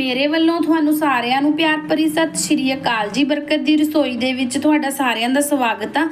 ਮੇਰੇ ਵੱਲੋਂ ਤੁਹਾਨੂੰ ਸਾਰਿਆਂ ਨੂੰ ਪਿਆਰ ਭਰੀ ਸਤਿ ਸ਼੍ਰੀ ਅਕਾਲ ਜੀ। ਬਰਕਤ ਦੀ ਰਸੋਈ ਦੇ ਵਿੱਚ ਤੁਹਾਡਾ ਸਾਰਿਆਂ ਦਾ ਸਵਾਗਤ ਆ।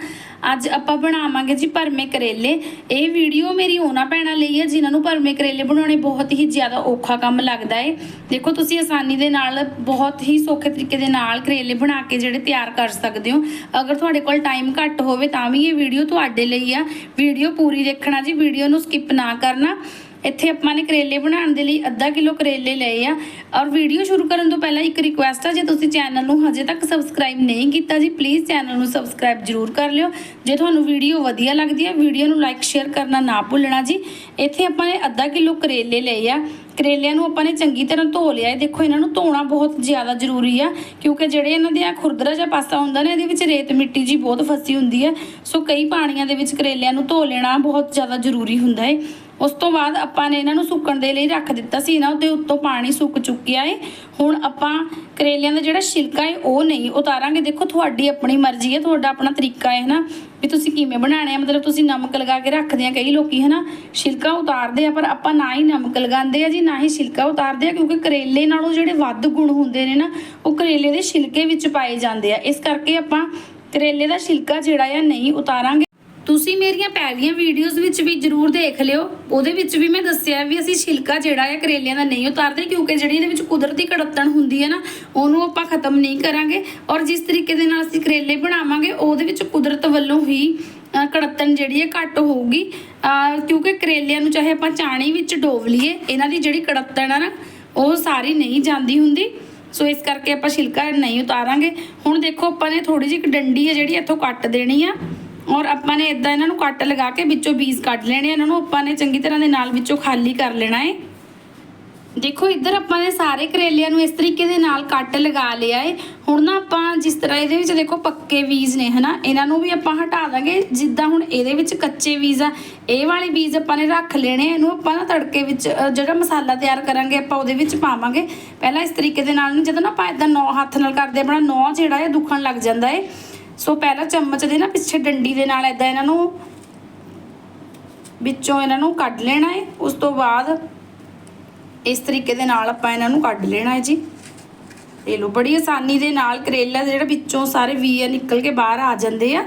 ਅੱਜ ਆਪਾਂ ਬਣਾਵਾਂਗੇ ਜੀ ਭਰਮੇ ਕਰੇਲੇ। ਇਹ ਵੀਡੀਓ ਮੇਰੀ ਉਹਨਾਂ ਭੈਣਾਂ ਲਈ ਹੈ ਜਿਨ੍ਹਾਂ ਨੂੰ ਭਰਮੇ ਕਰੇਲੇ ਬਣਾਉਣੇ ਬਹੁਤ ਹੀ ਜ਼ਿਆਦਾ ਔਖਾ ਕੰਮ ਲੱਗਦਾ ਹੈ ਦੇਖੋ, ਤੁਸੀਂ ਆਸਾਨੀ ਦੇ ਨਾਲ, ਬਹੁਤ ਹੀ ਸੌਖੇ ਤਰੀਕੇ ਦੇ ਨਾਲ ਕਰੇਲੇ ਬਣਾ ਕੇ ਜਿਹੜੇ ਤਿਆਰ ਕਰ ਸਕਦੇ ਹੋ। ਅਗਰ ਤੁਹਾਡੇ ਕੋਲ ਟਾਈਮ ਘੱਟ ਹੋਵੇ ਤਾਂ ਵੀ ਇਹ ਵੀਡੀਓ ਤੁਹਾਡੇ ਲਈ ਆ। ਵੀਡੀਓ ਪੂਰੀ ਦੇਖਣਾ ਜੀ, ਵੀਡੀਓ ਨੂੰ ਸਕਿਪ ਨਾ ਕਰਨਾ। ਇੱਥੇ ਆਪਾਂ ਨੇ ਕਰੇਲੇ ਬਣਾਉਣ ਦੇ ਲਈ ਅੱਧਾ ਕਿਲੋ ਕਰੇਲੇ ਲਏ ਆ। ਔਰ ਵੀਡੀਓ ਸ਼ੁਰੂ ਕਰਨ ਤੋਂ ਪਹਿਲਾਂ ਇੱਕ ਰਿਕੁਐਸਟ ਆ, ਜੇ ਤੁਸੀਂ ਚੈਨਲ ਨੂੰ ਹਜੇ ਤੱਕ ਸਬਸਕ੍ਰਾਈਬ ਨਹੀਂ ਕੀਤਾ ਜੀ ਪਲੀਜ਼ ਚੈਨਲ ਨੂੰ ਸਬਸਕ੍ਰਾਈਬ ਜ਼ਰੂਰ ਕਰ ਲਿਓ। ਜੇ ਤੁਹਾਨੂੰ ਵੀਡੀਓ ਵਧੀਆ ਲੱਗਦੀ ਹੈ ਵੀਡੀਓ ਨੂੰ ਲਾਈਕ ਸ਼ੇਅਰ ਕਰਨਾ ਨਾ ਭੁੱਲਣਾ ਜੀ। ਇੱਥੇ ਆਪਾਂ ਨੇ ਅੱਧਾ ਕਿਲੋ ਕਰੇਲੇ ਲਏ ਆ। ਕਰੇਲਿਆਂ ਨੂੰ ਆਪਾਂ ਨੇ ਚੰਗੀ ਤਰ੍ਹਾਂ ਧੋ ਲਿਆ। ਹੈ ਦੇਖੋ, ਇਹਨਾਂ ਨੂੰ ਧੋਣਾ ਬਹੁਤ ਜ਼ਿਆਦਾ ਜ਼ਰੂਰੀ ਆ, ਕਿਉਂਕਿ ਜਿਹੜੇ ਇਹਨਾਂ ਦੇ ਆ ਖੁਰਦਰਾ ਜਿਹਾ ਪਾਸਾ ਹੁੰਦਾ ਨੇ, ਇਹਦੇ ਵਿੱਚ ਰੇਤ ਮਿੱਟੀ ਜੀ ਬਹੁਤ ਫਸੀ ਹੁੰਦੀ ਹੈ ਸੋ ਕਈ ਪਾਣੀਆਂ ਦੇ ਵਿੱਚ ਕਰੇਲਿਆਂ ਨੂੰ ਧੋ ਲੈਣਾ ਬਹੁਤ ਜ਼ਿਆਦਾ ਜ਼ਰੂਰੀ ਹੁੰਦਾ ਹੈ ਉਸ ਤੋਂ ਬਾਅਦ ਆਪਾਂ ਨੇ ਇਹਨਾਂ ਨੂੰ ਸੁੱਕਣ ਦੇ ਲਈ ਰੱਖ ਦਿੱਤਾ ਸੀ, ਇਹਨਾਂ ਦੇ ਉੱਤੋਂ ਪਾਣੀ ਸੁੱਕ ਚੁੱਕਿਆ ਏ। ਹੁਣ ਆਪਾਂ ਕਰੇਲਿਆਂ ਦਾ ਜਿਹੜਾ ਛਿਲਕਾ ਏ, ਉਹ ਨਹੀਂ ਉਤਾਰਾਂਗੇ। ਦੇਖੋ, ਤੁਹਾਡੀ ਆਪਣੀ ਮਰਜ਼ੀ ਹੈ ਤੁਹਾਡਾ ਆਪਣਾ ਤਰੀਕਾ ਹੈ ਨਾ ਵੀ ਤੁਸੀਂ ਕਿਵੇਂ ਬਣਾਣੇ ਆ? ਮਤਲਬ ਤੁਸੀਂ ਨਮਕ ਲਗਾ ਕੇ ਰੱਖਦੇ ਆ ਕਈ ਲੋਕੀ, ਹਨਾ? ਛਿਲਕਾ ਉਤਾਰਦੇ ਆ, ਪਰ ਆਪਾਂ ਨਾ ਹੀ ਨਮਕ ਲਗਾਉਂਦੇ ਆ ਜੀ, ਨਾ ਹੀ ਛਿਲਕਾ ਉਤਾਰਦੇ ਆ, ਕਿਉਂਕਿ ਕਰੇਲੇ ਨਾਲੋਂ ਜਿਹੜੇ ਵੱਧ ਗੁਣ ਹੁੰਦੇ ਨੇ ਨਾ, ਉਹ ਕਰੇਲੇ ਦੇ ਛਿਲਕੇ ਵਿੱਚ ਪਾਏ ਜਾਂਦੇ ਆ। ਇਸ ਕਰਕੇ ਆਪਾਂ ਕਰੇਲੇ ਦਾ ਛਿਲਕਾ ਜਿਹੜਾ ਆ, ਨਹੀਂ ਉਤਾਰਾਂਗੇ। ਤੁਸੀਂ ਮੇਰੀਆਂ ਪਹਿਲੀਆਂ ਵੀਡੀਓਜ਼ ਵਿੱਚ ਵੀ ਜਰੂਰ ਦੇਖ ਲਿਓ। ਉਹਦੇ ਵਿੱਚ ਵੀ ਮੈਂ ਦੱਸਿਆ ਵੀ ਅਸੀਂ ਛਿਲਕਾ ਜਿਹੜਾ ਹੈ ਕਰੇਲਿਆਂ ਦਾ ਨਹੀਂ ਉਤਾਰਦੇ ਕਿਉਂਕਿ ਜਿਹੜੀ ਇਹਦੇ ਵਿੱਚ ਕੁਦਰਤੀ ਕੜੱਤਣ ਹੁੰਦੀ ਹੈ ਨਾ, ਉਹਨੂੰ ਆਪਾਂ ਖਤਮ ਨਹੀਂ ਕਰਾਂਗੇ। ਔਰ ਜਿਸ ਤਰੀਕੇ ਦੇ ਨਾਲ ਅਸੀਂ ਕਰੇਲੇ ਬਣਾਵਾਂਗੇ, ਉਹਦੇ ਵਿੱਚ ਕੁਦਰਤ ਵੱਲੋਂ ਹੀ ਕੜੱਤਣ ਜਿਹੜੀ ਹੈ ਘੱਟ ਹੋਊਗੀ। ਕਿਉਂਕਿ ਕਰੇਲਿਆਂ ਨੂੰ ਚਾਹੇ ਆਪਾਂ ਚਾਣੀ ਵਿੱਚ ਡੋਬ ਲਈਏ, ਇਹਨਾਂ ਦੀ ਜਿਹੜੀ ਕੜੱਤਣ ਆ ਨਾ, ਉਹ ਸਾਰੀ ਨਹੀਂ ਜਾਂਦੀ ਹੁੰਦੀ। ਸੋ ਇਸ ਕਰਕੇ ਆਪਾਂ ਛਿਲਕਾ ਨਹੀਂ ਉਤਾਰਾਂਗੇ। ਹੁਣ ਦੇਖੋ, ਆਪਾਂ ਨੇ ਥੋੜੀ ਜਿਹੀ ਇੱਕ ਡੰਡੀ ਹੈ ਜਿਹੜੀ ਇੱਥੋਂ ਕੱਟ ਦੇਣੀ ਆ। ਔਰ ਆਪਾਂ ਨੇ ਇਦਾਂ ਇਹਨਾਂ ਨੂੰ ਕੱਟ ਲਗਾ ਕੇ ਵਿੱਚੋਂ ਬੀਜ ਕੱਢ ਲੈਣੇ ਆ। ਇਹਨਾਂ ਨੂੰ ਆਪਾਂ ਨੇ ਚੰਗੀ ਤਰ੍ਹਾਂ ਦੇ ਨਾਲ ਵਿੱਚੋਂ ਖਾਲੀ ਕਰ ਲੈਣਾ ਹੈ ਦੇਖੋ ਇੱਧਰ ਆਪਾਂ ਨੇ ਸਾਰੇ ਕਰੇਲਿਆਂ ਨੂੰ ਇਸ ਤਰੀਕੇ ਦੇ ਨਾਲ ਕੱਟ ਲਗਾ ਲਿਆ ਏ। ਹੁਣ ਨਾ ਆਪਾਂ ਜਿਸ ਤਰ੍ਹਾਂ ਇਹਦੇ ਵਿੱਚ ਦੇਖੋ ਪੱਕੇ ਬੀਜ ਨੇ ਹਨਾ? ਇਹਨਾਂ ਨੂੰ ਵੀ ਆਪਾਂ ਹਟਾ ਦਾਂਗੇ। ਜਿੱਦਾਂ ਹੁਣ ਇਹਦੇ ਵਿੱਚ ਕੱਚੇ ਬੀਜ ਆ ਇਹ ਵਾਲੇ ਬੀਜ ਆਪਾਂ ਨੇ ਰੱਖ ਲੈਣੇ ਆ, ਇਹਨੂੰ ਆਪਾਂ ਨਾ ਤੜਕੇ ਵਿੱਚ ਜਿਹੜਾ ਮਸਾਲਾ ਤਿਆਰ ਕਰਾਂਗੇ ਆਪਾਂ ਉਹਦੇ ਵਿੱਚ ਪਾਵਾਂਗੇ। ਪਹਿਲਾਂ ਇਸ ਤਰੀਕੇ ਦੇ ਨਾਲ ਜਦੋਂ ਨਾ ਆਪਾਂ ਇਦਾਂ ਨੌ ਹੱਥ ਨਾਲ ਕਰਦੇ ਆਪਣਾ ਨੌ ਜਿਹੜਾ ਹੈ ਦੁਖਣ ਲੱਗ ਜਾਂਦਾ ਏ। ਸੋ ਪਹਿਲਾਂ ਚਮਚ ਦੇ ਨਾ ਪਿੱਛੇ ਡੰਡੀ ਦੇ ਨਾਲ ਇਦਾਂ ਇਹਨਾਂ ਨੂੰ ਵਿੱਚੋਂ ਇਹਨਾਂ ਨੂੰ ਕੱਢ ਲੈਣਾ ਹੈ ਉਸ ਤੋਂ ਬਾਅਦ ਇਸ ਤਰੀਕੇ ਦੇ ਨਾਲ ਆਪਾਂ ਇਹਨਾਂ ਨੂੰ ਕੱਢ ਲੈਣਾ ਹੈ ਜੀ। ਇਹ ਲੋ ਬੜੀ ਆਸਾਨੀ ਦੇ ਨਾਲ ਕਰੇਲਾ ਜਿਹੜਾ ਵਿੱਚੋਂ ਸਾਰੇ ਵੀ ਆ ਨਿਕਲ ਕੇ ਬਾਹਰ ਆ ਜਾਂਦੇ ਆ।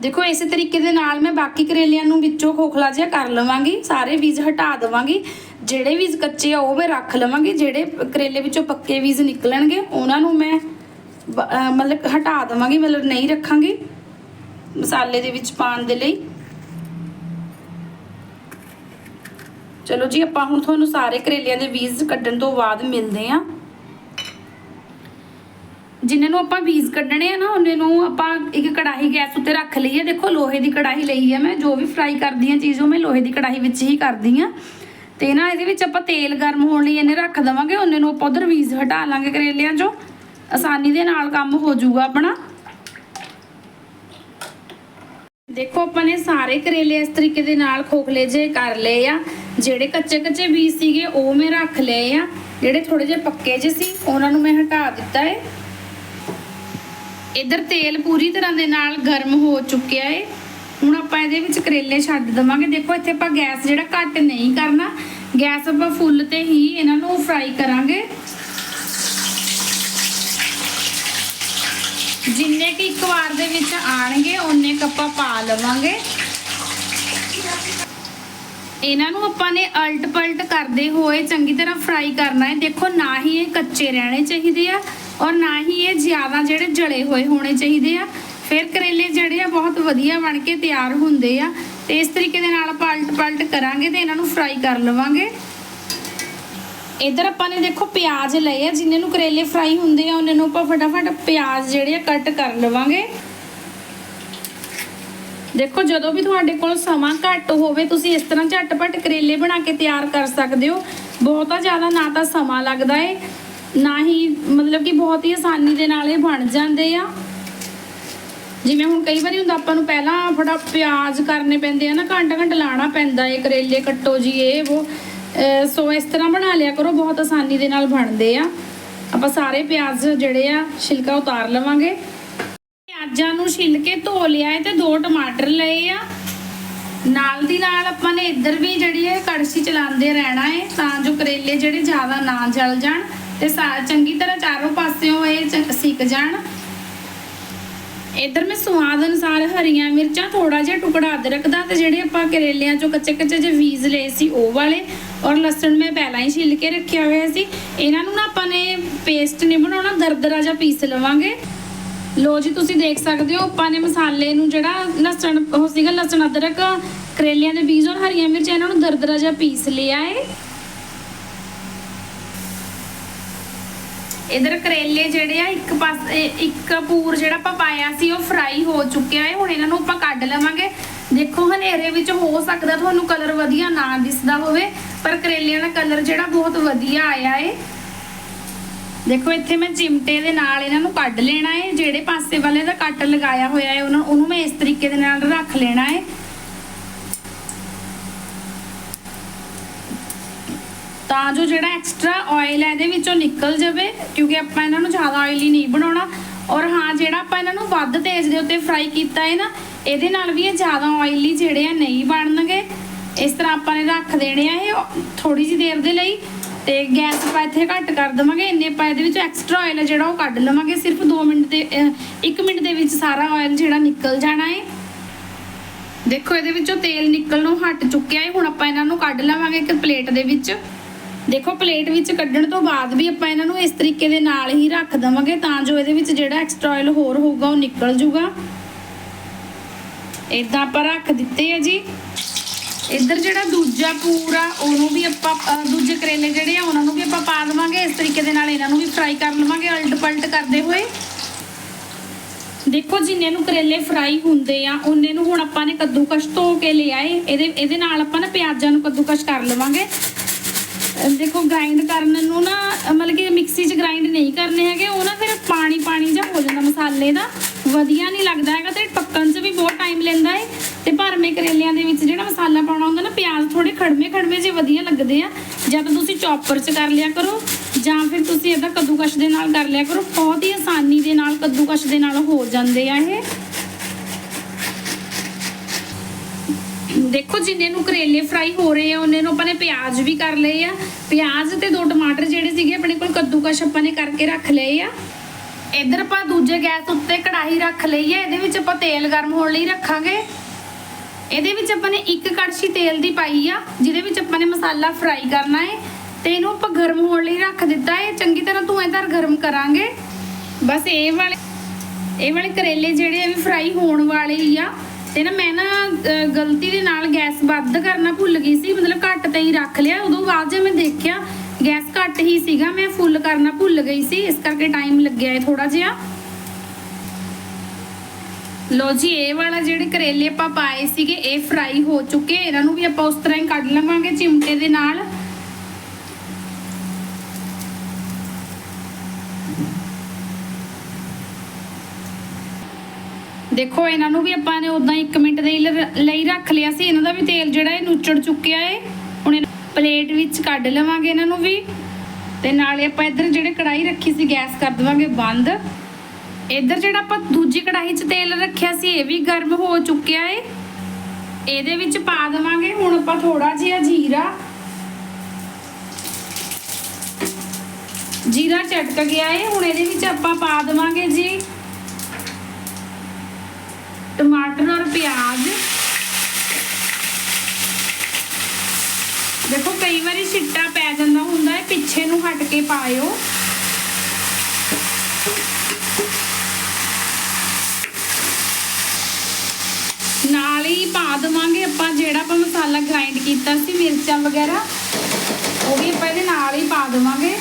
ਦੇਖੋ, ਇਸੇ ਤਰੀਕੇ ਦੇ ਨਾਲ ਮੈਂ ਬਾਕੀ ਕਰੇਲਿਆਂ ਨੂੰ ਵਿੱਚੋਂ ਖੋਖਲਾ ਜਿਹਾ ਕਰ ਲਵਾਂਗੀ, ਸਾਰੇ ਬੀਜ ਹਟਾ ਦੇਵਾਂਗੀ। ਜਿਹੜੇ ਬੀਜ ਕੱਚੇ ਆ, ਉਹ ਮੈਂ ਰੱਖ ਲਵਾਂਗੀ। ਜਿਹੜੇ ਕਰੇਲੇ ਵਿੱਚੋਂ ਪੱਕੇ ਬੀਜ ਨਿਕਲਣਗੇ, ਉਹਨਾਂ ਨੂੰ ਮੈਂ ਮਤਲਬ ਹਟਾ ਦੇਵਾਂਗੀ, ਮਤਲਬ ਨਹੀਂ ਰੱਖਾਂਗੇ ਮਸਾਲੇ ਦੇ ਵਿੱਚ ਪਾਉਣ ਦੇ ਲਈ। ਚਲੋ ਜੀ, ਆਪਾਂ ਹੁਣ ਤੁਹਾਨੂੰ ਸਾਰੇ ਕਰੇਲਿਆਂ ਦੇ ਬੀਜ ਕੱਢਣ ਤੋਂ ਬਾਅਦ ਮਿਲਦੇ ਆਂ ਜਿਨ੍ਹਾਂ ਨੂੰ ਆਪਾਂ ਬੀਜ ਕੱਢਣੇ ਆ ਨਾ, ਉਹਨੇ ਨੂੰ ਆਪਾਂ ਇੱਕ ਕੜਾਹੀ ਗੈਸ ਉੱਤੇ ਰੱਖ ਲਈ ਹੈ। ਦੇਖੋ, ਲੋਹੇ ਦੀ ਕੜਾਹੀ ਲਈ ਹੈ ਮੈਂ। ਜੋ ਵੀ ਫਰਾਈ ਕਰਦੀ ਆ ਚੀਜ਼, ਉਹ ਮੈਂ ਲੋਹੇ ਦੀ ਕੜਾਹੀ ਵਿੱਚ ਹੀ ਕਰਦੀ ਆ ਤੇ ਨਾ, ਇਹਦੇ ਵਿੱਚ ਆਪਾਂ ਤੇਲ ਗਰਮ ਹੋਣ ਲਈ ਇਹਨੇ ਰੱਖ ਦਵਾਂਗੇ। ਉਹਨੇ ਨੂੰ ਆਪਾਂ ਉਧਰ ਬੀਜ ਹਟਾ ਲਾਂਗੇ ਕਰੇਲਿਆਂ ਚੋਂ। ਆਸਾਨੀ ਦੇ ਨਾਲ ਕੰਮ ਹੋ ਜਾਊਗਾ ਆਪਣਾ। ਦੇਖੋ, ਆਪਾਂ ਨੇ ਸਾਰੇ ਕਰੇਲੇ ਇਸ ਤਰੀਕੇ ਦੇ ਨਾਲ ਖੋਖਲੇ ਜੇ ਕਰ ਲਏ ਆ। ਜਿਹੜੇ ਕੱਚੇ ਕੱਚੇ ਬੀਜ ਸੀਗੇ, ਉਹ ਮੈਂ ਰੱਖ ਲਏ ਆ। ਜਿਹੜੇ ਥੋੜੇ ਜਿਹੇ ਪੱਕੇ ਜਿਹੇ ਸੀ, ਉਹਨਾਂ ਨੂੰ ਮੈਂ ਹਟਾ ਦਿੱਤਾ ਏ। ਇਧਰ ਤੇਲ ਪੂਰੀ ਤਰ੍ਹਾਂ ਦੇ ਨਾਲ ਗਰਮ ਹੋ ਚੁੱਕਿਆ ਏ। ਹੁਣ ਆਪਾਂ ਇਹਦੇ ਵਿੱਚ ਕਰੇਲੇ ਛੱਡ ਦਵਾਂਗੇ। ਦੇਖੋ, ਇੱਥੇ ਆਪਾਂ ਗੈਸ ਜਿਹੜਾ ਘੱਟ ਨਹੀਂ ਕਰਨਾ, ਗੈਸ ਆਪਾਂ ਫੁੱਲ ਤੇ ਹੀ ਇਹਨਾਂ ਨੂੰ ਫਰਾਈ ਕਰਾਂਗੇ। ਜਿੰਨੇ ਕਿ ਇੱਕ ਵਾਰ ਦੇ ਵਿੱਚ ਆਣਗੇ ਉਹਨੇ ਕੱਪਾ ਪਾ ਲਵਾਂਗੇ। ਇਹਨਾਂ ਨੂੰ ਆਪਾਂ ਨੇ ਅਲਟ ਪਲਟ ਕਰਦੇ ਹੋਏ ਚੰਗੀ ਤਰ੍ਹਾਂ ਫਰਾਈ ਕਰਨਾ ਹੈ। ਦੇਖੋ, ਨਾ ਹੀ ਇਹ ਕੱਚੇ ਰਹਿਣੇ ਚਾਹੀਦੇ ਆ ਔਰ ਨਾ ਹੀ ਇਹ ਜ਼ਿਆਦਾ ਜਿਹੜੇ ਜਲੇ ਹੋਏ ਹੋਣੇ ਚਾਹੀਦੇ ਆ। ਫਿਰ ਕਰੇਲੇ ਜਿਹੜੇ ਆ, ਬਹੁਤ ਵਧੀਆ ਬਣ ਕੇ ਤਿਆਰ ਹੁੰਦੇ ਆ। ਤੇ ਇਸ ਤਰੀਕੇ ਦੇ ਨਾਲ ਆਪਾਂ ਅਲਟ ਪਲਟ ਕਰਾਂਗੇ ਤੇ ਇਹਨਾਂ ਨੂੰ ਫਰਾਈ ਕਰ ਲਵਾਂਗੇ। ਇਧਰ ਆਪਾਂ ਨੇ ਦੇਖੋ ਪਿਆਜ਼ ਲਏ ਆ, ਜਿੰਨੇ ਨੂੰ ਕਰੇਲੇ ਫਰਾਈ ਹੁੰਦੇ ਆ, ਉਹਨਾਂ ਨੂੰ ਆਪਾਂ ਫਟਾਫਟ ਪਿਆਜ਼ ਜਿਹੜੇ ਆ ਕੱਟ ਕਰ ਲਵਾਂਗੇ। ਦੇਖੋ, ਜਦੋਂ ਵੀ ਤੁਹਾਡੇ ਕੋਲ ਸਮਾਂ ਘੱਟ ਹੋਵੇ, ਤੁਸੀਂ ਇਸ ਤਰ੍ਹਾਂ ਝਟਪਟ ਕਰੇਲੇ ਬਣਾ ਕੇ ਤਿਆਰ ਕਰ ਸਕਦੇ ਹੋ। ਬਹੁਤਾ ਜ਼ਿਆਦਾ ਨਾ ਤਾਂ ਸਮਾਂ ਲੱਗਦਾ ਏ, ਨਾ ਹੀ ਮਤਲਬ ਕਿ ਬਹੁਤ ਹੀ ਆਸਾਨੀ ਦੇ ਨਾਲ ਇਹ ਬਣ ਜਾਂਦੇ ਆ। ਜਿਵੇਂ ਹੁਣ ਕਈ ਵਾਰੀ ਹੁੰਦਾ, ਆਪਾਂ ਨੂੰ ਪਹਿਲਾਂ ਫਟਾ ਪਿਆਜ਼ ਕਰਨੇ ਪੈਂਦੇ ਆ ਨਾ ਘੰਟਾ ਘੰਟਾ ਲਾਣਾ ਪੈਂਦਾ ਏ ਕਰੇਲੇ ਕੱਟੋ ਜੀ, ਇਹ ਉਹ ਸੋ ਇਸ ਤਰ੍ਹਾਂ ਬਣਾ ਲਿਆ ਕਰੋ, ਬਹੁਤ ਆਸਾਨੀ ਦੇ ਨਾਲ ਬਣਦੇ ਆ। ਆਪਾਂ ਸਾਰੇ ਪਿਆਜ਼ ਜਿਹੜੇ ਆ, ਛਿਲਕਾ ਉਤਾਰ ਲਵਾਂਗੇ। ਪਿਆਜ਼ਾਂ ਨੂੰ ਛਿੱਲ ਕੇ ਧੋ ਲਿਆ ਹੈ ਤੇ ਦੋ ਟਮਾਟਰ ਲਏ ਆ। ਨਾਲ ਦੀ ਨਾਲ ਆਪਾਂ ਨੇ ਇੱਧਰ ਵੀ ਜਿਹੜੀ ਹੈ ਕੜਛੀ ਚਲਾਉਂਦੇ ਰਹਿਣਾ ਹੈ ਤਾਂ ਜੋ ਕਰੇਲੇ ਜਿਹੜੇ ਜ਼ਿਆਦਾ ਨਾ ਜਲ ਜਾਣ ਤੇ ਸਾ- ਚੰਗੀ ਤਰ੍ਹਾਂ ਚਾਰੋਂ ਪਾਸਿਓਂ ਇਹ ਚ- ਸਿੱਕ ਜਾਣ। ਇੱਧਰ ਮੈਂ ਸਵਾਦ ਅਨੁਸਾਰ ਹਰੀਆਂ ਮਿਰਚਾਂ ਥੋੜਾ ਜਿਹਾ ਟੁਕੜਾ ਅਦਰਕ ਦਾ ਤੇ ਜਿਹੜੇ ਆਪਾਂ ਕਰੇਲਿਆਂ ਚੋਂ ਕੱਚੇ ਕੱਚੇ ਜਿਹੇ ਬੀਜ ਲਏ ਸੀ ਉਹ ਵਾਲੇ ਔਰ ਲਸਣ ਮੈਂ ਪਹਿਲਾਂ ਹੀ ਛਿੱਲ ਕੇ ਰੱਖਿਆ ਹੋਇਆ ਸੀ। ਇਹਨਾਂ ਨੂੰ ਨਾ ਆਪਾਂ ਨੇ ਪੇਸਟ ਨਹੀਂ ਬਣਾਉਣਾ, ਦਰਦਰਾ ਜਿਹਾ ਪੀਸ ਲਵਾਂਗੇ। ਲੋ ਜੀ, ਤੁਸੀਂ ਦੇਖ ਸਕਦੇ ਹੋ, ਆਪਾਂ ਨੇ ਮਸਾਲੇ ਨੂੰ ਜਿਹੜਾ ਲਸਣ, ਉਹ ਸੀਗਾ ਲਸਣ ਅਦਰਕ, ਕਰੇਲਿਆਂ ਦੇ ਬੀਜ ਔਰ ਹਰੀਆਂ ਮਿਰਚਾਂ, ਇਹਨਾਂ ਨੂੰ ਦਰਦਰਾ ਜਿਹਾ ਪੀਸ ਲਿਆ ਏ। ਇਧਰ ਕਰੇਲੇ ਜਿਹੜੇ ਆ, ਇੱਕ ਪਾਸੇ ਇੱਕ ਪੂਰ ਜਿਹੜਾ ਆਪਾਂ ਪਾਇਆ ਸੀ, ਉਹ ਫਰਾਈ ਹੋ ਚੁੱਕਿਆ ਹੈ। ਹੁਣ ਇਹਨਾਂ ਨੂੰ ਆਪਾਂ ਕੱਢ ਲਵਾਂਗੇ। ਦੇਖੋ, ਹਨੇਰੇ ਵਿੱਚ ਹੋ ਸਕਦਾ ਤੁਹਾਨੂੰ ਕਲਰ ਵਧੀਆ ਨਾ ਦਿਸਦਾ ਹੋਵੇ, ਪਰ ਕਰੇਲਿਆਂ ਦਾ ਕਲਰ ਜਿਹੜਾ ਬਹੁਤ ਵਧੀਆ ਆਇਆ ਹੈ ਦੇਖੋ, ਇੱਥੇ ਮੈਂ ਚਿਮਟੇ ਦੇ ਨਾਲ ਇਹਨਾਂ ਨੂੰ ਕੱਢ ਲੈਣਾ ਹੈ ਜਿਹੜੇ ਪਾਸੇ ਵਾਲੇ ਦਾ ਕੱਟ ਲਗਾਇਆ ਹੋਇਆ ਹੈ ਉਹਨਾਂ ਉਹਨੂੰ ਮੈਂ ਇਸ ਤਰੀਕੇ ਦੇ ਨਾਲ ਰੱਖ ਲੈਣਾ ਹੈ ਤਾਂ ਜੋ ਜਿਹੜਾ ਐਕਸਟਰਾ ਆਇਲ ਹੈ ਇਹਦੇ ਵਿੱਚੋਂ ਨਿਕਲ ਜਾਵੇ, ਕਿਉਂਕਿ ਆਪਾਂ ਇਹਨਾਂ ਨੂੰ ਜ਼ਿਆਦਾ ਆਇਲੀ ਨਹੀਂ ਬਣਾਉਣਾ। ਔਰ ਹਾਂ, ਜਿਹੜਾ ਆਪਾਂ ਇਹਨਾਂ ਨੂੰ ਵੱਧ ਤੇਜ਼ ਦੇ ਉੱਤੇ ਫਰਾਈ ਕੀਤਾ ਹੈ ਨਾ, ਇਹਦੇ ਨਾਲ ਵੀ ਇਹ ਜ਼ਿਆਦਾ ਆਇਲੀ ਜਿਹੜੇ ਆ ਨਹੀਂ ਬਣਨਗੇ। ਇਸ ਤਰ੍ਹਾਂ ਆਪਾਂ ਨੇ ਰੱਖ ਦੇਣੇ ਆ ਇਹ ਥੋੜੀ ਜਿਹੀ ਦੇਰ ਦੇ ਲਈ ਤੇ ਗੈਸ ਆਪਾਂ ਇੱਥੇ ਘੱਟ ਕਰ ਦਵਾਂਗੇ। ਇੰਨੇ ਆਪਾਂ ਇਹਦੇ ਵਿੱਚ ਐਕਸਟਰਾ ਆਇਲ ਹੈ ਜਿਹੜਾ ਉਹ ਕੱਢ ਲਵਾਂਗੇ। ਸਿਰਫ 2 ਮਿੰਟ ਦੇ 1 ਮਿੰਟ ਦੇ ਵਿੱਚ ਸਾਰਾ ਆਇਲ ਜਿਹੜਾ ਨਿਕਲ ਜਾਣਾ ਹੈ। ਦੇਖੋ, ਇਹਦੇ ਵਿੱਚੋਂ ਤੇਲ ਨਿਕਲਣੋਂ ਹਟ ਚੁੱਕਿਆ ਹੈ। ਹੁਣ ਆਪਾਂ ਇਹਨਾਂ ਨੂੰ ਕੱਢ ਲਵਾਂਗੇ ਇੱਕ ਪਲੇਟ ਦੇ ਵਿੱਚ। ਦੇਖੋ, ਪਲੇਟ ਵਿੱਚ ਕੱਢਣ ਤੋਂ ਬਾਅਦ ਵੀ ਆਪਾਂ ਇਹਨਾਂ ਨੂੰ ਇਸ ਤਰੀਕੇ ਦੇ ਨਾਲ ਹੀ ਰੱਖ ਦਵਾਂਗੇ ਤਾਂ ਜੋ ਇਹਦੇ ਵਿੱਚ ਜਿਹੜਾ ਐਕਸਟਰਾ ਆਇਲ ਹੋਰ ਹੋਊਗਾ, ਉਹ ਨਿਕਲ ਜੂਗਾ। ਇਦਾਂ ਆਪਾਂ ਰੱਖ ਦਿੱਤੇ ਆ ਜੀ। ਇੱਧਰ ਜਿਹੜਾ ਦੂਜਾ ਪੂਰਾ ਉਹਨੂੰ ਵੀ ਆਪਾਂ ਦੂਜੇ ਕਰੇਲੇ ਜਿਹੜੇ ਆ, ਉਹਨਾਂ ਨੂੰ ਵੀ ਆਪਾਂ ਪਾ ਦੇਵਾਂਗੇ। ਇਸ ਤਰੀਕੇ ਦੇ ਨਾਲ ਇਹਨਾਂ ਨੂੰ ਵੀ ਫਰਾਈ ਕਰ ਲਵਾਂਗੇ ਅਲਟ ਪਲਟ ਕਰਦੇ ਹੋਏ। ਦੇਖੋ, ਜਿੰਨੇ ਨੂੰ ਕਰੇਲੇ ਫਰਾਈ ਹੁੰਦੇ ਆ, ਉਹਨੇ ਨੂੰ ਹੁਣ ਆਪਾਂ ਨੇ ਕੱਦੂਕਸ਼ ਧੋ ਕੇ ਲਿਆਏ। ਇਹਦੇ ਇਹਦੇ ਨਾਲ ਆਪਾਂ ਨਾ ਪਿਆਜ਼ਾਂ ਨੂੰ ਕੱਦੂਕਸ਼ ਕਰ ਲਵਾਂਗੇ। ਦੇਖੋ ਗ੍ਰਾਈਂਡ ਕਰਨ ਨੂੰ ਨਾ, ਮਤਲਬ ਕਿ ਮਿਕਸੀ 'ਚ ਗ੍ਰਾਈਂਡ ਨਹੀਂ ਕਰਨੇ ਹੈਗੇ, ਉਹ ਨਾ ਫਿਰ ਪਾਣੀ ਪਾਣੀ ਜਿਹਾ ਹੋ ਜਾਂਦਾ ਮਸਾਲੇ ਦਾ। ਵਧੀਆ ਨਹੀਂ ਲੱਗਦਾ ਹੈਗਾ ਤੇ ਪੱਕਣ 'ਚ ਵੀ ਬਹੁਤ ਟਾਈਮ ਲੈਂਦਾ ਹੈ ਤੇ ਭਰਮੇ ਕਰੇਲਿਆਂ ਦੇ ਵਿੱਚ ਜਿਹੜਾ ਮਸਾਲਾ ਪਾਉਣਾ ਹੁੰਦਾ ਨਾ, ਪਿਆਜ਼ ਥੋੜੇ ਖੜਮੇ ਖੜਮੇ ਜਿਹੇ ਵਧੀਆ ਲੱਗਦੇ ਆ। ਜਾਂ ਤਾਂ ਤੁਸੀਂ ਚੌਪਰ 'ਚ ਕਰ ਲਿਆ ਕਰੋ, ਜਾਂ ਫਿਰ ਤੁਸੀਂ ਇਹਦਾ ਕੱਦੂਕਸ਼ ਦੇ ਨਾਲ ਕਰ ਲਿਆ ਕਰੋ, ਬਹੁਤ ਹੀ ਆਸਾਨੀ ਦੇ ਨਾਲ ਕੱਦੂਕਸ਼ ਦੇ ਨਾਲ ਹੋ ਜਾਂਦੇ ਆ ਇਹ। ਦੇਖੋ, ਜਿੰਨੇ ਨੂੰ ਕਰੇਲੇ ਫਰਾਈ ਹੋ ਰਹੇ ਆ, ਉਹਨੇ ਨੂੰ ਆਪਾਂ ਨੇ ਪਿਆਜ਼ ਵੀ ਕਰ ਲਏ ਆ। ਪਿਆਜ਼ ਤੇ ਦੋ ਟਮਾਟਰ ਜਿਹੜੇ ਸੀਗੇ, ਆਪਣੇ ਕੋਲ ਕੱਦੂਕਸ਼ ਆਪਾਂ ਨੇ ਕਰਕੇ ਰੱਖ ਲਏ ਆ। ਇੱਧਰ ਆਪਾਂ ਦੂਜੇ ਗੈਸ ਉੱਤੇ ਕੜਾਹੀ ਰੱਖ ਲਈ ਹੈ ਇਹਦੇ ਵਿੱਚ ਆਪਾਂ ਤੇਲ ਗਰਮ ਹੋਣ ਲਈ ਰੱਖਾਂਗੇ। ਇਹਦੇ ਵਿੱਚ ਆਪਾਂ ਨੇ ਇੱਕ ਕੜਛੀ ਤੇਲ ਦੀ ਪਾਈ ਆ, ਜਿਹਦੇ ਵਿੱਚ ਆਪਾਂ ਨੇ ਮਸਾਲਾ ਫਰਾਈ ਕਰਨਾ ਹੈ ਤੇ ਇਹਨੂੰ ਆਪਾਂ ਗਰਮ ਹੋਣ ਲਈ ਰੱਖ ਦਿੱਤਾ ਹੈ ਚੰਗੀ ਤਰ੍ਹਾਂ ਧੂਏਂਦਾਰ ਗਰਮ ਕਰਾਂਗੇ। ਬਸ ਇਹ ਵਾਲੇ ਇਹ ਵਾਲੇ ਕਰੇਲੇ ਜਿਹੜੇ ਆ ਵੀ ਫਰਾਈ ਹੋਣ ਵਾਲੇ ਹੀ ਆ। ਤੇ ਨਾ ਮੈਂ ਨਾ ਗਲਤੀ ਦੇ ਨਾਲ ਗੈਸ ਬੰਦ ਕਰਨਾ ਭੁੱਲ ਗਈ ਸੀ, ਮਤਲਬ ਘੱਟ ਤੇ ਹੀ ਰੱਖ ਲਿਆ। ਉਦੋਂ ਬਾਅਦ ਜੇ ਮੈਂ ਦੇਖਿਆ, ਗੈਸ ਘੱਟ ਹੀ ਸੀਗਾ, ਮੈਂ ਫੁੱਲ ਕਰਨਾ ਭੁੱਲ ਗਈ ਸੀ। ਇਸ ਕਰਕੇ ਟਾਈਮ ਲੱਗਿਆ ਹੈ ਥੋੜਾ ਜਿਹਾ। ਲੋ ਜੀ, ਇਹ ਵਾਲਾ ਜਿਹੜੇ ਕਰੇਲੇ ਆਪਾਂ ਪਾਏ ਸੀਗੇ, ਇਹ ਫਰਾਈ ਹੋ ਚੁੱਕੇ। ਇਹਨਾਂ ਨੂੰ ਵੀ ਆਪਾਂ ਉਸ ਤਰ੍ਹਾਂ ਹੀ ਕੱਢ ਲਵਾਂਗੇ ਚਿਮਟੇ ਦੇ ਨਾਲ। ਦੇਖੋ, ਇਹਨਾਂ ਨੂੰ ਵੀ ਆਪਾਂ ਨੇ ਉਦਾਂ 1 ਮਿੰਟ ਦੇ ਲਈ ਰੱਖ ਲਿਆ ਸੀ। ਇਹਨਾਂ ਦਾ ਵੀ ਤੇਲ ਜਿਹੜਾ ਇਹ ਨੁੱਚੜ ਚੁੱਕਿਆ ਹੈ ਹੁਣ ਪਲੇਟ ਵਿੱਚ ਕੱਢ ਲਵਾਂਗੇ ਇਹਨਾਂ ਨੂੰ ਵੀ। ਤੇ ਨਾਲੇ ਆਪਾਂ ਇੱਧਰ ਜਿਹੜੇ ਕੜਾਈ ਰੱਖੀ ਸੀ, ਗੈਸ ਕਰ ਦੇਵਾਂਗੇ ਬੰਦ। ਇੱਧਰ ਜਿਹੜਾ ਆਪਾਂ ਦੂਜੀ ਕੜਾਹੀ 'ਚ ਤੇਲ ਰੱਖਿਆ ਸੀ, ਇਹ ਵੀ ਗਰਮ ਹੋ ਚੁੱਕਿਆ ਏ। ਇਹਦੇ ਵਿੱਚ ਪਾ ਦੇਵਾਂਗੇ ਹੁਣ ਆਪਾਂ ਥੋੜਾ ਜਿਹਾ ਜੀਰਾ। ਜੀਰਾ ਚਟਕ ਗਿਆ ਏ। ਹੁਣ ਇਹਦੇ ਵਿੱਚ ਆਪਾਂ ਪਾ ਦੇਵਾਂਗੇ ਜੀ ਟਮਾਟਰ ਔਰ ਪਿਆਜ਼। ਦੇਖੋ, ਕਈ ਵਾਰੀ ਛਿੱਟਾ ਪੈ ਜਾਂਦਾ ਹੁੰਦਾ ਹੈ ਪਿੱਛੇ ਨੂੰ ਹਟ ਕੇ ਪਾਇਓ। ਨਾਲ ਹੀ ਪਾ ਦੇਵਾਂਗੇ ਆਪਾਂ ਜਿਹੜਾ ਆਪਾਂ ਮਸਾਲਾ ਗ੍ਰਾਈਂਡ ਕੀਤਾ ਸੀ, ਮਿਰਚਾਂ ਵਗੈਰਾ। ਉਹ ਵੀ ਆਪਾਂ ਇਹਦੇ ਨਾਲ ਹੀ ਪਾ ਦੇਵਾਂਗੇ।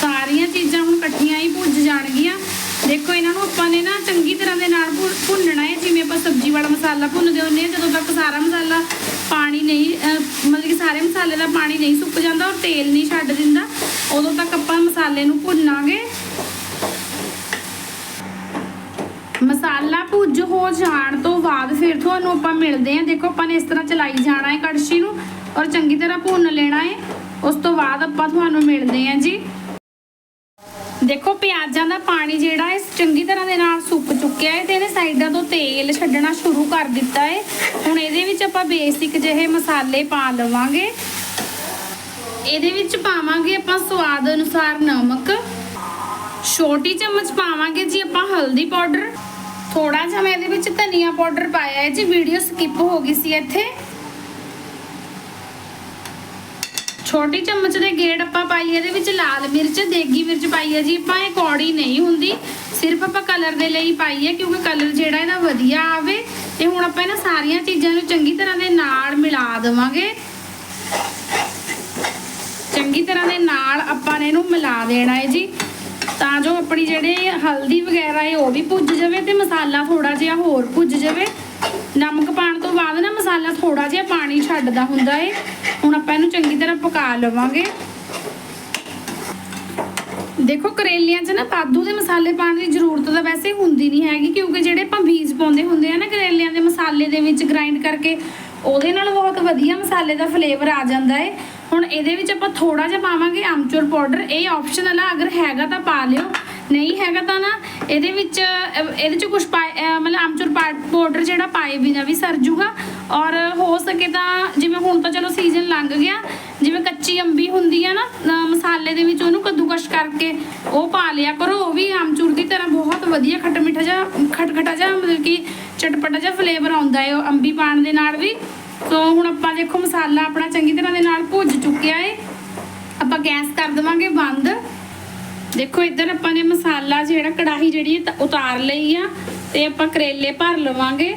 ਸਾਰੀਆਂ ਚੀਜ਼ਾਂ ਹੁਣ ਇਕੱਠੀਆਂ ਹੀ ਭੁੱਜ ਜਾਣਗੀਆਂ। ਦੇਖੋ ਇਹਨਾਂ ਨੂੰ ਆਪਾਂ ਨੇ ਨਾ ਚੰਗੀ ਤਰ੍ਹਾਂ ਦੇ ਨਾਲ ਭੁੰਨਣਾ ਹੈ, ਜਿਵੇਂ ਆਪਾਂ ਸਬਜ਼ੀ ਵਾਲਾ ਮਸਾਲਾ ਭੁੰਨਦੇ ਹੁੰਦੇ ਆ ਜਦੋਂ ਤੱਕ ਸਾਰਾ ਮਸਾਲਾ ਪਾਣੀ ਨਹੀਂ ਮਤਲਬ ਕਿ ਸਾਰੇ ਮਸਾਲੇ ਦਾ ਪਾਣੀ ਨਹੀਂ ਸੁੱਕ ਜਾਂਦਾ ਔਰ ਤੇਲ ਨਹੀਂ ਛੱਡ ਦਿੰਦਾ, ਉਦੋਂ ਤੱਕ ਆਪਾਂ ਮਸਾਲੇ ਨੂੰ ਭੁੰਨਾਂਗੇ। ਮਸਾਲਾ ਭੁੱਜ ਹੋ ਜਾਣ ਤੋਂ ਬਾਅਦ ਫਿਰ ਤੁਹਾਨੂੰ ਆਪਾਂ ਮਿਲਦੇ ਹਾਂ। ਦੇਖੋ ਆਪਾਂ ਨੇ ਇਸ ਤਰ੍ਹਾਂ ਚਲਾਈ ਜਾਣਾ ਹੈ ਕੜਛੀ ਨੂੰ ਔਰ ਚੰਗੀ ਤਰ੍ਹਾਂ ਭੁੰਨ ਲੈਣਾ ਹੈ। ਉਸ ਤੋਂ ਬਾਅਦ ਆਪਾਂ ਤੁਹਾਨੂੰ ਮਿਲਦੇ ਹਾਂ ਜੀ। ਦੇਖੋ, ਪਿਆਜ਼ਾਂ ਦਾ ਪਾਣੀ ਜਿਹੜਾ ਹੈ, ਚੰਗੀ ਤਰ੍ਹਾਂ ਦੇ ਨਾਲ ਸੁੱਕ ਚੁੱਕਿਆ ਹੈ ਤੇ ਇਹਦੇ ਸਾਈਡਾਂ ਤੋਂ ਤੇਲ ਛੱਡਣਾ ਸ਼ੁਰੂ ਕਰ ਦਿੱਤਾ ਹੈ। ਹੁਣ ਇਹਦੇ ਵਿੱਚ ਆਪਾਂ ਬੇਸਿਕ ਜਿਹੇ ਮਸਾਲੇ ਪਾ ਲਵਾਂਗੇ। ਇਹਦੇ ਵਿੱਚ ਪਾਵਾਂਗੇ ਆਪਾਂ ਸਵਾਦ ਅਨੁਸਾਰ ਨਮਕ। ਛੋਟੀ ਚਮਚ ਪਾਵਾਂਗੇ ਜੀ ਆਪਾਂ ਹਲਦੀ ਪਾਊਡਰ। ਥੋੜਾ ਜਿਹਾ ਮੈਂ ਇਹਦੇ ਵਿੱਚ ਧਨੀਆ ਪਾਊਡਰ ਪਾਇਆ ਹੈ ਜੀ। ਵੀਡੀਓ ਸਕਿਪ ਹੋ ਗਈ ਸੀ ਇੱਥੇ। ਛੋਟੀ ਚਮਚ ਦੇ ਗੇੜ ਆਪਾਂ ਪਾਈ, ਇਹਦੇ ਵਿੱਚ ਲਾਲ ਮਿਰਚ, ਦੇਗੀ ਮਿਰਚ ਪਾਈ ਹੈ ਜੀ। ਆਪਾਂ ਇਹ ਕੌੜੀ ਨਹੀਂ ਹੁੰਦੀ, ਸਿਰਫ ਆਪਾਂ ਕਲਰ ਦੇ ਲਈ ਪਾਈ ਹੈ, ਕਿਉਂਕਿ ਕਲਰ ਜਿਹੜਾ ਇਹਦਾ ਵਧੀਆ ਆਵੇ। ਤੇ ਹੁਣ ਆਪਾਂ ਇਹਨਾਂ ਸਾਰੀਆਂ ਚੀਜ਼ਾਂ ਨੂੰ ਚੰਗੀ ਤਰ੍ਹਾਂ ਦੇ ਨਾਲ ਮਿਲਾ ਦੇਵਾਂਗੇ। ਚੰਗੀ ਤਰ੍ਹਾਂ ਦੇ ਨਾਲ ਆਪਾਂ ਨੇ ਇਹਨੂੰ ਮਿਲਾ ਦੇਣਾ ਹੈ ਜੀ। ਤਾਂ ਜੋ ਆਪਣੀ ਜਿਹੜੇ ਹਲਦੀ ਵਗੈਰਾ ਹੈ, ਉਹ ਵੀ ਭੁੱਜ ਜਾਵੇ ਤੇ ਮਸਾਲਾ ਥੋੜਾ ਜਿਹਾ ਹੋਰ ਭੁੱਜ ਜਾਵੇ। ਨਮਕ ਪਾਣ ਤੋਂ ਬਾਅਦ ਨਾ ਮਸਾਲਾ ਥੋੜਾ ਜਿਹਾ ਪਾਣੀ ਛੱਡਦਾ ਹੁੰਦਾ ਹੈ। ਹੁਣ ਆਪਾਂ ਇਹਨੂੰ ਚੰਗੀ ਤਰ੍ਹਾਂ ਪਕਾ ਲਵਾਂਗੇ। ਦੇਖੋ, ਕਰੇਲਿਆਂ 'ਚ ਨਾ ਪਾਦੂ ਦੇ ਮਸਾਲੇ ਪਾਉਣ ਦੀ ਜ਼ਰੂਰਤ ਤਾਂ ਵੈਸੇ ਹੁੰਦੀ ਨਹੀਂ ਹੈਗੀ, ਕਿਉਂਕਿ ਜਿਹੜੇ ਆਪਾਂ ਬੀਜ ਪਾਉਂਦੇ ਹੁੰਦੇ ਆ ਨਾ ਕਰੇਲਿਆਂ ਦੇ ਮਸਾਲੇ ਦੇ ਵਿੱਚ ਗ੍ਰਾਈਂਡ ਕਰਕੇ, ਉਹਦੇ ਨਾਲ ਬਹੁਤ ਵਧੀਆ ਮਸਾਲੇ ਦਾ ਫਲੇਵਰ ਆ ਜਾਂਦਾ ਏ। ਹੁਣ ਇਹਦੇ ਵਿੱਚ ਆਪਾਂ ਥੋੜਾ ਜਿਹਾ ਪਾਵਾਂਗੇ ਆਮਚੂਰ ਪਾਊਡਰ। ਇਹ ਆਪਸ਼ਨਲ ਆ, ਅਗਰ ਹੈਗਾ ਤਾਂ ਪਾ ਲਿਓ। ਨਹੀਂ ਹੈਗਾ ਤਾਂ ਨਾ ਇਹਦੇ ਵਿੱਚ ਇਹਦੇ ਚ ਕੁਝ ਮਤਲਬ ਆਮਚੂਰ ਪਾਊਡਰ ਜਿਹੜਾ ਪਾਏ ਬਿਨਾ ਵੀ ਸਰ ਜੂਗਾ। ਔਰ ਹੋ ਸਕੇ ਤਾਂ ਜਿਵੇਂ ਹੁਣ ਤਾਂ ਚਲੋ ਸੀਜ਼ਨ ਲੰਘ ਗਿਆ, ਜਿਵੇਂ ਕੱਚੀ ਅੰਬੀ ਹੁੰਦੀ ਆ ਨਾ ਮਸਾਲੇ ਦੇ ਵਿੱਚ ਉਹਨੂੰ ਕੱਦੂਕਸ਼ ਕਰਕੇ ਉਹ ਪਾ ਲਿਆ ਕਰੋ, ਉਹ ਵੀ ਆਮਚੂਰ ਦੀ ਤਰ੍ਹਾਂ ਬਹੁਤ ਵਧੀਆ ਖੱਟ ਮਿੱਠਾ ਜਿਹਾ, ਖਟਖਟਾ ਜਿਹਾ, ਮਤਲਬ ਕਿ ਚਟਪਟਾ ਜਿਹਾ ਫਲੇਵਰ ਆਉਂਦਾ ਹੈ ਉਹ ਅੰਬੀ ਪਾਣ ਦੇ ਨਾਲ ਵੀ। ਸੋ ਹੁਣ ਆਪਾਂ ਦੇਖੋ ਮਸਾਲਾ ਆਪਣਾ ਚੰਗੀ ਤਰ੍ਹਾਂ ਦੇ ਨਾਲ ਭੁੱਜ ਚੁੱਕਿਆ ਹੈ ਆਪਾਂ ਗੈਸ ਕਰ ਦੇਵਾਂਗੇ ਬੰਦ। ਦੇਖੋ, ਇੱਧਰ ਆਪਾਂ ਨੇ ਮਸਾਲਾ ਜਿਹੜਾ ਕੜਾਹੀ ਜਿਹੜੀ ਉਤਾਰ ਲਈ ਆ ਤੇ ਆਪਾਂ ਕਰੇਲੇ ਭਰ ਲਵਾਂਗੇ।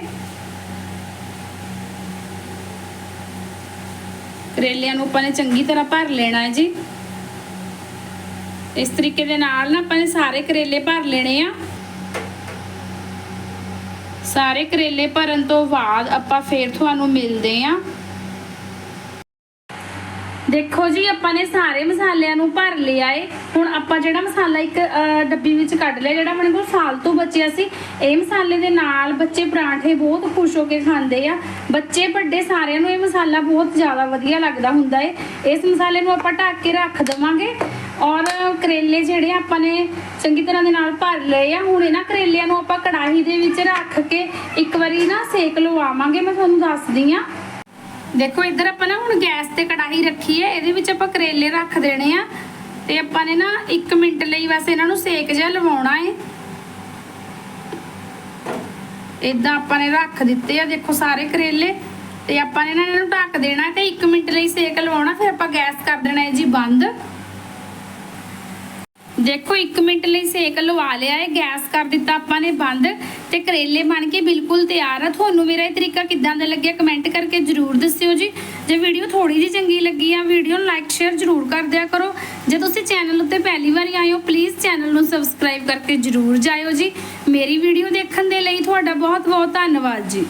ਕਰੇਲਿਆਂ ਨੂੰ ਆਪਾਂ ਨੇ ਚੰਗੀ ਤਰ੍ਹਾਂ ਭਰ ਲੈਣਾ ਹੈ ਜੀ। ਇਸ ਤਰੀਕੇ ਦੇ ਨਾਲ ਨਾ ਆਪਾਂ ਨੇ ਸਾਰੇ ਕਰੇਲੇ ਭਰ ਲੈਣੇ ਆ। ਸਾਰੇ ਕਰੇਲੇ ਭਰਨ ਤੋਂ ਬਾਅਦ ਆਪਾਂ ਫੇਰ ਤੁਹਾਨੂੰ ਮਿਲਦੇ ਆਂ। ਦੇਖੋ ਜੀ, ਆਪਾਂ ਨੇ ਸਾਰੇ ਮਸਾਲਿਆਂ ਨੂੰ ਭਰ ਲਿਆ ਏ। ਹੁਣ ਆਪਾਂ ਜਿਹੜਾ ਮਸਾਲਾ ਇੱਕ ਡੱਬੀ ਵਿੱਚ ਕੱਢ ਲਿਆ, ਜਿਹੜਾ ਆਪਣੇ ਕੋਲ ਸਾਲ ਬਚਿਆ ਸੀ, ਇਹ ਮਸਾਲੇ ਦੇ ਨਾਲ ਬੱਚੇ ਪਰਾਂਠੇ ਬਹੁਤ ਖੁਸ਼ ਹੋ ਕੇ ਖਾਂਦੇ ਆ। ਬੱਚੇ ਵੱਡੇ ਸਾਰਿਆਂ ਨੂੰ ਇਹ ਮਸਾਲਾ ਬਹੁਤ ਜ਼ਿਆਦਾ ਵਧੀਆ ਲੱਗਦਾ ਹੁੰਦਾ ਏ। ਇਸ ਮਸਾਲੇ ਨੂੰ ਆਪਾਂ ਢੱਕ ਕੇ ਰੱਖ ਦੇਵਾਂਗੇ। ਔਰ ਕਰੇਲੇ ਜਿਹੜੇ ਆਪਾਂ ਨੇ ਚੰਗੀ ਤਰ੍ਹਾਂ ਦੇ ਨਾਲ ਭਰ ਲਏ ਆ, ਹੁਣ ਇਹਨਾਂ ਕਰੇਲਿਆਂ ਨੂੰ ਆਪਾਂ ਕੜਾਹੀ ਦੇ ਵਿੱਚ ਰੱਖ ਕੇ ਇੱਕ ਵਾਰੀ ਨਾ ਸੇਕ ਲਵਾਵਾਂਗੇ, ਮੈਂ ਤੁਹਾਨੂੰ ਦੱਸਦੀ ਆ। ਦੇਖੋ, ਇੱਧਰ ਆਪਾਂ ਨਾ ਹੁਣ ਗੈਸ ਤੇ ਕੜਾਹੀ ਰੱਖੀ ਹੈ, ਇਹਦੇ ਵਿੱਚ ਆਪਾਂ ਕਰੇਲੇ ਰੱਖ ਦੇਣੇ ਆ। ਤੇ ਆਪਾਂ ਨੇ ਨਾ 1 ਮਿੰਟ ਲਈ ਬਸ ਇਹਨਾਂ ਨੂੰ ਸੇਕ ਜਿਹਾ ਲਵਾਉਣਾ ਹੈ ਇਦਾਂ ਆਪਾਂ ਨੇ ਰੱਖ ਦਿੱਤੇ ਆ, ਦੇਖੋ ਸਾਰੇ ਕਰੇਲੇ। ਤੇ ਆਪਾਂ ਨੇ ਨਾ ਇਹਨਾਂ ਨੂੰ ਢੱਕ ਦੇਣਾ ਤੇ 1 ਮਿੰਟ ਲਈ ਸੇਕ ਲਵਾਉਣਾ, ਫਿਰ ਆਪਾਂ ਗੈਸ ਕਰ ਦੇਣਾ ਹੈ ਜੀ ਬੰਦ। ਦੇਖੋ 1 ਮਿੰਟ ਲਈ ਸੇਕ ਲਵਾ ਲਿਆ ਹੈ, ਗੈਸ ਕਰ ਦਿੱਤਾ ਆਪਾਂ ਨੇ ਬੰਦ ਤੇ ਕਰੇਲੇ ਬਣ ਕੇ ਬਿਲਕੁਲ ਤਿਆਰ ਆ। ਤੁਹਾਨੂੰ ਮੇਰਾ ਇਹ ਤਰੀਕਾ ਕਿੱਦਾਂ ਦਾ ਲੱਗਿਆ ਕਮੈਂਟ ਕਰਕੇ ਜਰੂਰ ਦੱਸਿਓ ਜੀ। ਜੇ ਵੀਡੀਓ ਥੋੜੀ ਜਿਹੀ ਚੰਗੀ ਲੱਗੀ ਆ ਵੀਡੀਓ ਨੂੰ ਲਾਈਕ ਸ਼ੇਅਰ ਜਰੂਰ ਕਰ ਦਿਆ ਕਰੋ। ਜੇ ਤੁਸੀਂ ਚੈਨਲ ਉੱਤੇ ਪਹਿਲੀ ਵਾਰੀ ਆਏ ਹੋ ਪਲੀਜ਼ ਚੈਨਲ ਨੂੰ ਸਬਸਕ੍ਰਾਈਬ ਕਰਕੇ ਜਰੂਰ ਜਾਇਓ ਜੀ। ਮੇਰੀ ਵੀਡੀਓ ਦੇਖਣ ਦੇ ਲਈ ਤੁਹਾਡਾ ਬਹੁਤ ਬਹੁਤ ਧੰਨਵਾਦ ਜੀ।